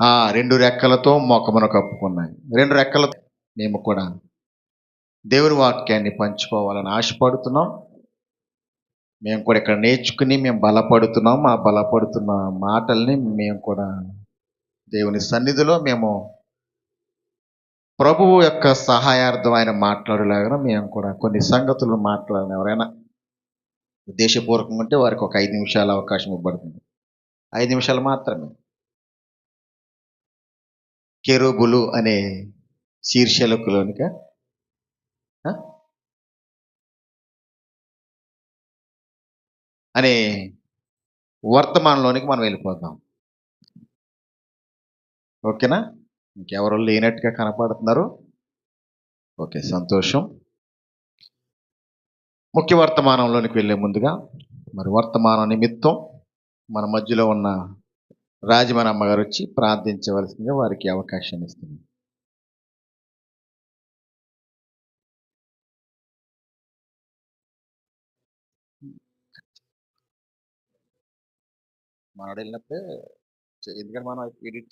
ఆ రెండు రెక్కలతో మొక్కమును కప్పుకున్నాయి. రెండు రెక్కలతో మేము కూడా దేవుని వాక్యాన్ని పంచుకోవాలని ఆశపడుతున్నాం. మేము కూడా ఇక్కడ నేర్చుకుని మేము బలపడుతున్నాం. ఆ బలపడుతున్న మాటల్ని మేము కూడా దేవుని సన్నిధిలో మేము ప్రభువు యొక్క సహాయార్థం ఆయన మాట్లాడేలాగా మేము కూడా కొన్ని సంగతులు మాట్లాడాలి ఎవరైనా ఉద్దేశపూర్వకంగా ఉంటే వారికి ఒక ఐదు నిమిషాల అవకాశం ఇవ్వబడుతుంది. ఐదు నిమిషాలు మాత్రమే. కెరూబులు అనే శీర్షలకులోనిక అనే వర్తమానంలోనికి మనం వెళ్ళిపోతాం ఓకేనా? ఇంకెవరు లేనట్టుగా కనపడుతున్నారు. ఓకే సంతోషం. ముఖ్య వర్తమానంలోనికి వెళ్ళే ముందుగా మరి వర్తమానం నిమిత్తం మన మధ్యలో ఉన్న రాజమనమ్మ గారు వచ్చి ప్రార్థించవలసిందిగా వారికి అవకాశం ఇస్తుంది మనోడు వెళ్ళినప్పుడే ఎందుకంటే మనం ఎడిట్